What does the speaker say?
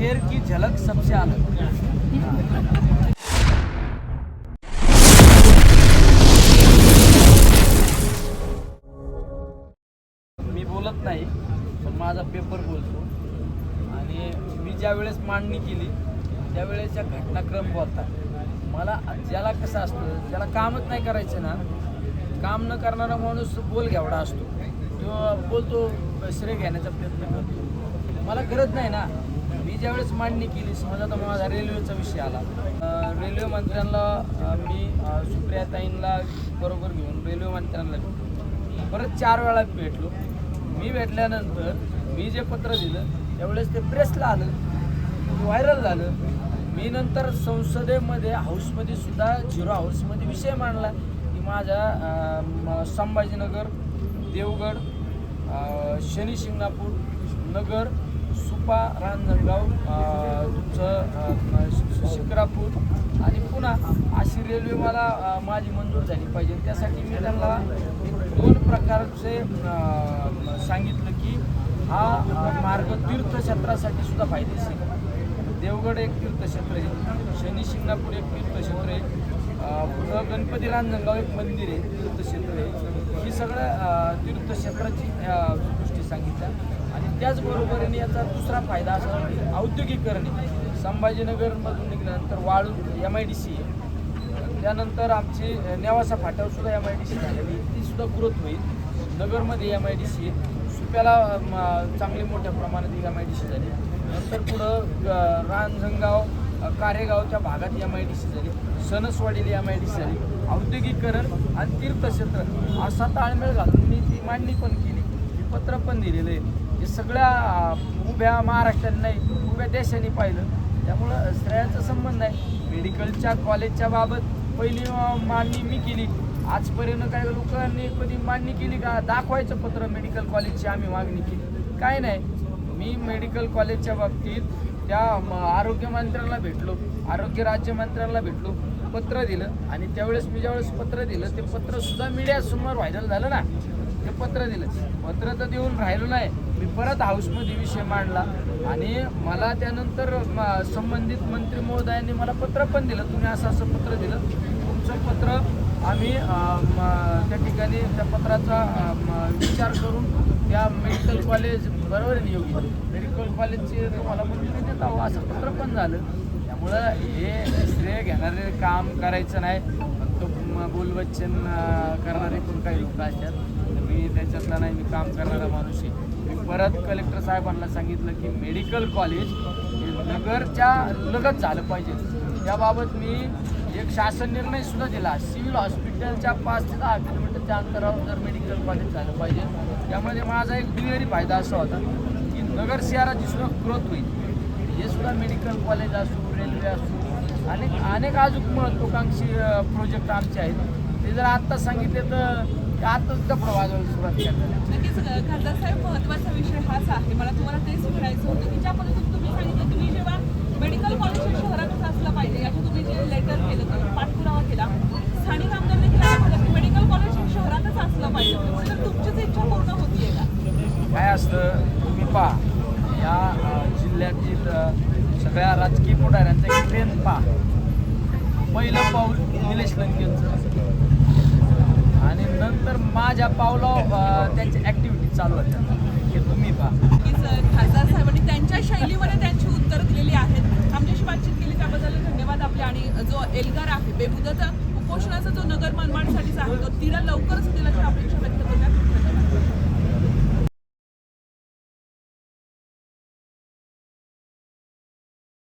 शेर की झलक सबसे अलग मी बोलत नाही पण माझा पेपर बोलतो. आणि मी ज्या वेळेस मांडणी केली त्यावेळेसच्या घटनाक्रम बोलतात मला ज्याला कसं असतं ज्याला कामच नाही करायचं ना काम न करणारा माणूस बोल घ्यावडा असतो. तो बोलतो श्रेय घेण्याचा प्रयत्न करतो. मला गरज नाही ना. ज्यावेळेस मांडणी केली समजा आता माझा रेल्वेचा विषय आला. रेल्वे मंत्र्यांना मी अं, सुप्रियाताईंना बरोबर घेऊन रेल्वे मंत्र्यांना भेटलो. परत चार वेळा भेटलो. मी भेटल्यानंतर मी जे पत्र दिलं त्यावेळेस ते प्रेसला आलं. व्हायरल झालं. मी नंतर संसदेमध्ये हाऊसमध्ये सुद्धा झिरो हाऊसमध्ये विषय मांडला की माझ्या संभाजीनगर देवगड शनी शिंगणापूर नगर सुपा रांजणगाव तुमचं शि- शिक्रापूर आणि पुन्हा अशी रेल्वे मला माझी मंजूर झाली पाहिजे. त्यासाठी मी त्यांना दोन प्रकारचे सांगितलं की हा मार्ग तीर्थक्षेत्रासाठी सुद्धा फायदेशीर देवगड एक तीर्थक्षेत्र आहे शनी शिंगणापूर एक तीर्थक्षेत्र आहे पुढं गणपती रांजणगाव एक मंदिर आहे तीर्थक्षेत्र आहे. ही सगळ्या तीर्थक्षेत्राची अं, गोष्टी सांगितल्या. त्याचबरोबरीने याचा दुसरा फायदा असा की औद्योगिकरण संभाजीनगरमधून निघाल्यानंतर वाळू एम आय डी सी आहे. त्यानंतर आमची नेवासा फाट्यावर सुद्धा एम आय डी सी झालेली ती सुद्धा ग्रोथ होईल. नगरमध्ये एम आय डी सी आहे. सुप्याला म, चांगली मोठ्या प्रमाणात एम आय डी सी झाली नंतर पुढं अ, रांजणगाव कारेगावच्या भागात एम आय डी सी झाली सणसवाडीला एम आय डी सी झाली औद्योगिकरण आणि तीर्थक्षेत्र असा ताळमेळ घालून मी ती मांडणी पण केली. पत्र पण दिलेलं आहे. हे सगळ्या उभ्या महाराष्ट्राने नाही उभ्या देशाने पाहिलं. त्यामुळं स्त्रियांचा संबंध नाही मेडिकलच्या कॉलेजच्या बाबत पहिली मांडणी मी केली. आजपर्यंत काय लोकांनी कधी मांडणी केली का? दाखवायचं पत्र मेडिकल कॉलेजची आम्ही मागणी केली. काय नाही. मी मेडिकल कॉलेजच्या बाबतीत त्या म, आरोग्य भेटलो. आरोग्य राज्यमंत्र्यांना भेटलो. पत्र दिलं. आणि त्यावेळेस मी ज्यावेळेस पत्र दिलं ते पत्रसुद्धा मीडियासमोर व्हायरल झालं ना. ते पत्र दिलं पत्र तर देऊन राहिलो नाही. मी परत हाऊसमध्ये विषय मांडला. आणि मला त्यानंतर संबंधित मंत्री महोदयांनी मला पत्र पण दिलं. तुम्ही असं असं पत्र दिलं. तुमचं पत्र आम्ही त्या ठिकाणी त्या पत्राचा विचार करून त्या मेडिकल कॉलेज बरोबर आहे मेडिकल कॉलेजचे तुम्हाला मंजुरी देत आहो असं पत्र पण झालं. त्यामुळं हे श्रेय घेणारे काम करायचं नाही. फक्त म, बोलवच्चन करणारे पण काही लोक असतात. मी त्याच्यातला नाही मी काम करणारा माणूस आहे. मी परत कलेक्टर साहेबांना सांगितलं की मेडिकल कॉलेज हे नगरच्या लगत झालं पाहिजे. त्याबाबत मी एक शासन निर्णय सुद्धा दिला. सिव्हिल हॉस्पिटलच्या पाच ते दहा किलोमीटरच्या अंतरावर जर मेडिकल कॉलेज झालं पाहिजे त्यामध्ये माझा एक दुहेरी फायदा असा होता की नगर शहराची सुद्धा ग्रोथ होईल. हे सुद्धा मेडिकल कॉलेज असो रेल्वे असो अनेक अनेक अजून लोकांशी प्रोजेक्ट आमचे आहेत. ते जर आत्ता सांगितले तर ते आत्ताच डफडं वाजवायला सुरुवात करतात. नक्कीच खासदार साहेब महत्त्वाचा विषय हाच आहे. मला तुम्हाला तेच विचारायचं होतं की ज्या पद्धतीने तुम्ही सांगितलं तुम्ही जेव्हा मेडिकल कॉलेज हे शहरातच असलं पाहिजे याची तुम्ही जे लेटर केलं तर पाठपुरावा केला. स्थानिक आमदार देखील की मेडिकल कॉलेज हे शहरातच असलं पाहिजे. तर तुमचीच इच्छा पूर्ण होतीये का? काय असतं तुम्ही पहा. या जिल्ह्यातील सगळ्या राजकीय पुढाऱ्यांचं एक ट्रेन पहा. पहिलं पाऊल निलेश लंकेंचं. माझ्या पावलावर अ, त्यांच्या ॲक्टिव्हिटी चालू आहेत हे तुम्ही पहा. खासदार साहेबांनी त्यांच्या शैलीमध्ये त्यांची उत्तर दिलेली आहेत. आमच्याशी बातचीत केली त्याबद्दल धन्यवाद आपले. आणि जो एल्गार आहे बेमुदत उपोषणाचा जो नगर मनमाडसाठीचा आहे तो तिला लवकरच तिला